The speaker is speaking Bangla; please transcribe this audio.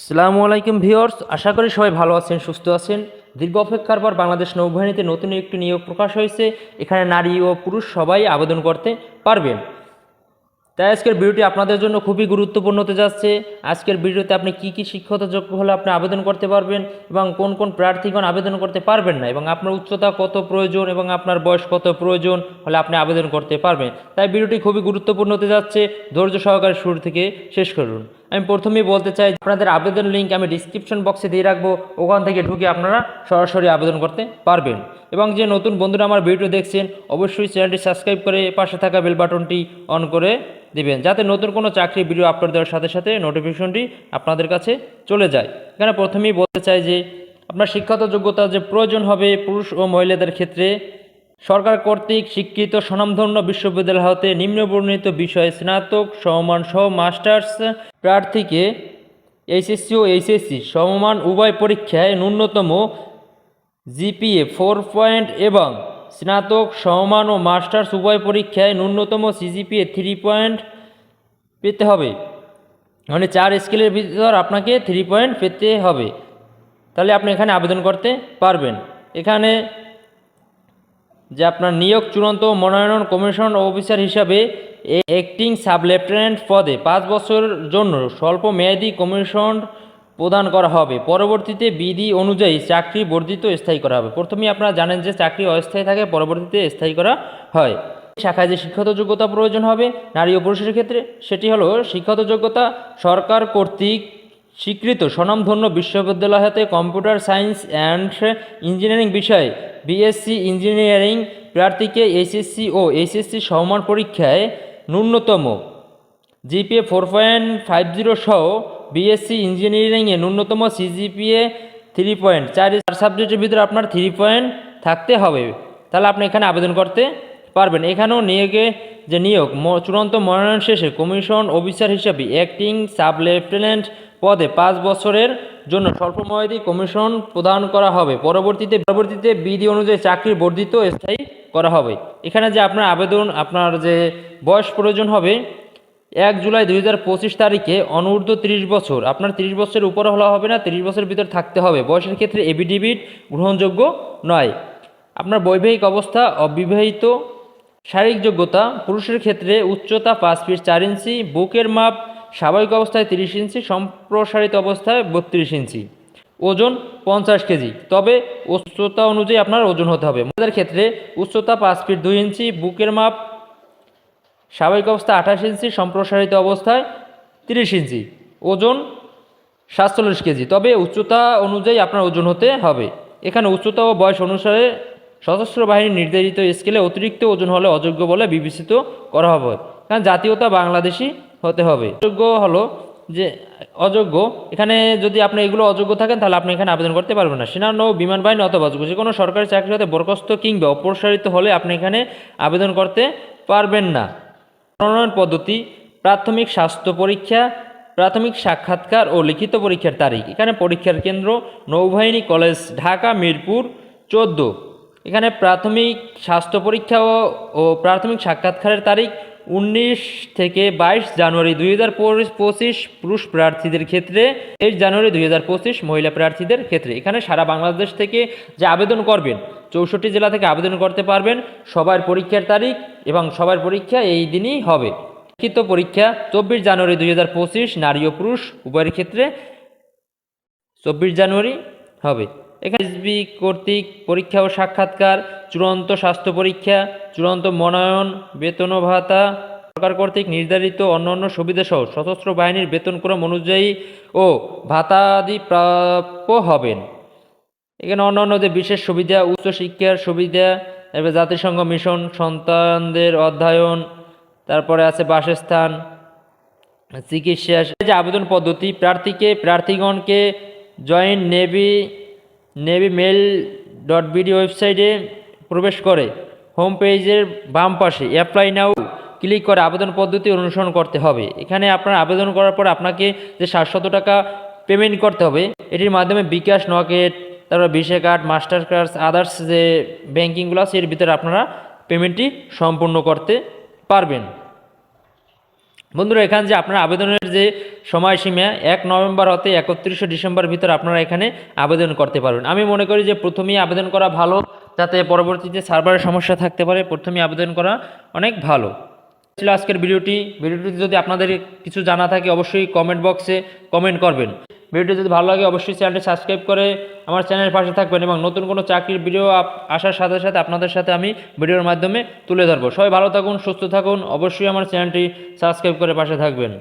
আসসালামু আলাইকুম ভিউয়ার্স, আশা করি সবাই ভালো আছেন, সুস্থ আছেন। দীর্ঘ অপেক্ষার পর বাংলাদেশ নৌবাহিনীতে নতুন একটি নিয়োগ প্রকাশ হয়েছে। এখানে নারী ও পুরুষ সবাই আবেদন করতে পারবেন। তাই আজকের ভিডিওটি আপনাদের জন্য খুবই গুরুত্বপূর্ণ হতে যাচ্ছে। আজকের ভিডিওতে আপনি কি কি শিক্ষত যোগ্য হলে আপনি আবেদন করতে পারবেন এবং কোন কোন প্রার্থীগণ আবেদন করতে পারবেন না এবং আপনার উচ্চতা কত প্রয়োজন এবং আপনার বয়স কত প্রয়োজন হলে আপনি আবেদন করতে পারবেন। তাই ভিডিওটি খুবই গুরুত্বপূর্ণ হতে যাচ্ছে। ধৈর্য সহকারে শুরু থেকে শেষ করুন। আমি প্রথমেই বলতে চাই, আপনাদের আবেদন লিঙ্ক আমি ডিসক্রিপশন বক্সে দিয়ে রাখব। ওখান থেকে ঢুকে আপনারা সরাসরি আবেদন করতে পারবেন। এবং যে নতুন বন্ধুরা আমার ভিডিও দেখছেন, অবশ্যই চ্যানেলটি সাবস্ক্রাইব করে পাশে থাকা বেল বাটনটি অন করে দিবেন, যাতে নতুন কোনো চাকরি ভিডিও আপলোড দেওয়ার সাথে সাথে নোটিফিকেশনটি আপনাদের কাছে চলে যায়। এখানে প্রথমেই বলতে চাই যে, আপনার শিক্ষাগত যোগ্যতা যে প্রয়োজন হবে পুরুষ ও মহিলাদের ক্ষেত্রে সরকার কর্তৃক স্বীকৃত স্বনামধন্য বিশ্ববিদ্যালয় হতে নিম্নবর্ণিত বিষয়ে স্নাতক, সমমান সহ মাস্টার্স প্রার্থীকে এইচএসসি ও এইচএসসি সমমান উভয় পরীক্ষায় ন্যূনতম জিপিএ ফোর পয়েন্ট এবং স্নাতক, সমমান ও মাস্টার্স উভয় পরীক্ষায় ন্যূনতম সিজিপিএ থ্রি পয়েন্ট পেতে হবে। মানে চার স্কেলের ভিতর আপনাকে থ্রি পয়েন্ট পেতে হবে। তাহলে আপনি এখানে আবেদন করতে পারবেন। এখানে যে আপনার নিয়োগ চূড়ান্ত মনোনয়ন কমিশন অফিসার হিসাবে অ্যাক্টিং সাব লেফটেন্যান্ট পদে পাঁচ বছরের জন্য স্বল্প মেয়াদী কমিশন প্রদান করা হবে। পরবর্তীতে বিধি অনুযায়ী চাকরি বর্ধিত স্থায়ী করা হবে। প্রথমেই আপনারা জানেন যে চাকরি অস্থায়ী থাকে, পরবর্তীতে স্থায়ী করা হয়। শাখায় যে শিক্ষাগত যোগ্যতা প্রয়োজন হবে নারী ও পুরুষের ক্ষেত্রে, সেটি হলো শিক্ষাগত যোগ্যতা সরকার কর্তৃক স্বীকৃত স্বনামধন্য বিশ্ববিদ্যালয় হতে কম্পিউটার সায়েন্স অ্যান্ড ইঞ্জিনিয়ারিং বিষয়ে বিএসসি ইঞ্জিনিয়ারিং প্রার্থীকে এইচএসসি ও এইচএসসি সমান পরীক্ষায় ন্যূনতম GPA four point five zero সহ বিএসসি ইঞ্জিনিয়ারিংয়ে ন্যূনতম সিজিপিএ থ্রি পয়েন্ট চার চার সাবজেক্টের ভিতরে আপনার থ্রি পয়েন্ট থাকতে হবে। তাহলে আপনি এখানে আবেদন করতে পারবেন। এখানেও নিয়োগে যে নিয়োগ চূড়ান্ত মনোনয়ন শেষে কমিশন অফিসার হিসাবে অ্যাক্টিং সাব লেফটেন্যান্ট পদে পাঁচ বছরের জন্য স্বল্পমেয়াদী কমিশন প্রদান করা হবে। পরবর্তীতে পরবর্তীতে বিধি অনুযায়ী চাকরি বর্ধিত স্থায়ী করা হবে। এখানে যে আপনার আবেদন, আপনার যে বয়স প্রয়োজন হবে, এক জুলাই দুই হাজার পঁচিশ তারিখে অনূর্ধ্ব তিরিশ বছর। আপনার তিরিশ বছরের উপরে হলে হবে না, তিরিশ বছরের ভিতর থাকতে হবে। বয়সের ক্ষেত্রে এবিডিবিট গ্রহণযোগ্য নয়। আপনার বৈবাহিক অবস্থা অবিবাহিত, শারীরিক যোগ্যতা, পুরুষের ক্ষেত্রে উচ্চতা পাঁচ ফিট চার ইঞ্চি, বুকের মাপ স্বাভাবিক অবস্থায় তিরিশ ইঞ্চি, সম্প্রসারিত অবস্থায় বত্রিশ ইঞ্চি। ওজন পঞ্চাশ কেজি। তবে উচ্চতা অনুযায়ী আপনার ওজন হতে হবে। মহিলাদের ক্ষেত্রে উচ্চতা পাঁচ ফিট দুই ইঞ্চি, বুকের মাপ স্বাভাবিক অবস্থা আঠাশ ইঞ্চি, সম্প্রসারিত অবস্থায় তিরিশ ইঞ্চি। ওজন সাতচল্লিশ কেজি। তবে উচ্চতা অনুযায়ী আপনার ওজন হতে হবে। এখানে উচ্চতা ও বয়স অনুসারে সশস্ত্র বাহিনীর নির্ধারিত স্কেলে অতিরিক্ত ওজন হলে অযোগ্য বলে বিবেচিত করা হবে। কারণ জাতীয়তা বাংলাদেশি হতে হবে। অযোগ্য হলো যে, অযোগ্য, এখানে যদি আপনি এগুলো অযোগ্য থাকেন, তাহলে আপনি এখানে আবেদন করতে পারবেন না। সেনানৌ বিমান বাহিনী অথবা যে কোনো সরকারি চাকরির সাথে বরখাস্ত কিংবা অপসারিত হলে আপনি এখানে আবেদন করতে পারবেন না। মনোনয়ন পদ্ধতি, প্রাথমিক স্বাস্থ্য পরীক্ষা, প্রাথমিক সাক্ষাৎকার ও লিখিত পরীক্ষার তারিখ। এখানে পরীক্ষার কেন্দ্র, নৌবাহিনী কলেজ, ঢাকা, মিরপুর, চোদ্দ। এখানে প্রাথমিক স্বাস্থ্য পরীক্ষা ও প্রাথমিক সাক্ষাৎকারের তারিখ উনিশ থেকে বাইশ জানুয়ারি দুই হাজার পঁচিশ পুরুষ প্রার্থীদের ক্ষেত্রে, তেইশ জানুয়ারি দুই হাজার পঁচিশ মহিলা প্রার্থীদের ক্ষেত্রে। এখানে সারা বাংলাদেশ থেকে যে আবেদন করবেন, চৌষট্টি জেলা থেকে আবেদন করতে পারবেন, সবার পরীক্ষার তারিখ এবং সবার পরীক্ষা এই দিনই হবে। লিখিত পরীক্ষা চব্বিশ জানুয়ারি দুই হাজার পঁচিশ নারী ও পুরুষ উভয়ের ক্ষেত্রে চব্বিশ জানুয়ারি হবে। এখানে এসবি কর্তৃক পরীক্ষা ও সাক্ষাৎকার, চূড়ান্ত স্বাস্থ্য পরীক্ষা, চূড়ান্ত মনোনয়ন, বেতন ও ভাতা সরকার কর্তৃক নির্ধারিত অন্যান্য সুবিধাসহ সশস্ত্র বাহিনীর বেতনক্রম অনুযায়ী ও ভাতাদি প্রাপ্য হবেন। এখানে অন্যান্য যে বিশেষ সুবিধা উচ্চশিক্ষার সুবিধা এরপরে জাতিসংঘ মিশন, সন্তানদের অধ্যয়ন, তারপরে আছে বাসস্থান, চিকিৎসা যে আবেদন পদ্ধতি, প্রার্থীকে, প্রার্থীগণকে join navy navy mil dot BD ওয়েবসাইটে প্রবেশ করে। হোম পেজের বাম পাশে অ্যাপ্লাই নাও ক্লিক করে আবেদন পদ্ধতি অনুসরণ করতে হবে। এখানে আপনার আবেদন করার পর আপনাকে যে সাতশত টাকা পেমেন্ট করতে হবে, এটির মাধ্যমে বিকাশ নকেট তারপর বিশে কার্ড, মাস্টার কার্ড, আদার্স যে ব্যাঙ্কিংগুলো আছে, এর ভিতরে আপনারা পেমেন্টটি সম্পূর্ণ করতে পারবেন। বন্ধুরা, এখানে যে আপনার আবেদনের যে সময়সীমা, এক নভেম্বর হতে একত্রিশে ডিসেম্বর ভিতরে আপনারা এখানে আবেদন করতে পারবেন। আমি মনে করি যে প্রথমেই আবেদন করা ভালো, যাতে পরবর্তীতে সার্ভারের সমস্যা থাকতে পারে, প্রথমেই আবেদন করা অনেক ভালো। ছিল আজকের ভিডিওটি। ভিডিওটি যদি আপনাদের কিছু জানা থাকে, অবশ্যই কমেন্ট বক্সে কমেন্ট করবেন। ভিডিওটি যদি ভালো লাগে, অবশ্যই চ্যানেলটি সাবস্ক্রাইব করে আমার চ্যানেলের পাশে থাকবেন এবং নতুন কোনো চাকরির ভিডিও আসার সাথে সাথে আপনাদের সাথে আমি ভিডিওর মাধ্যমে তুলে ধরবো। সবাই ভালো থাকুন, সুস্থ থাকুন, অবশ্যই আমার চ্যানেলটি সাবস্ক্রাইব করে পাশে থাকবেন।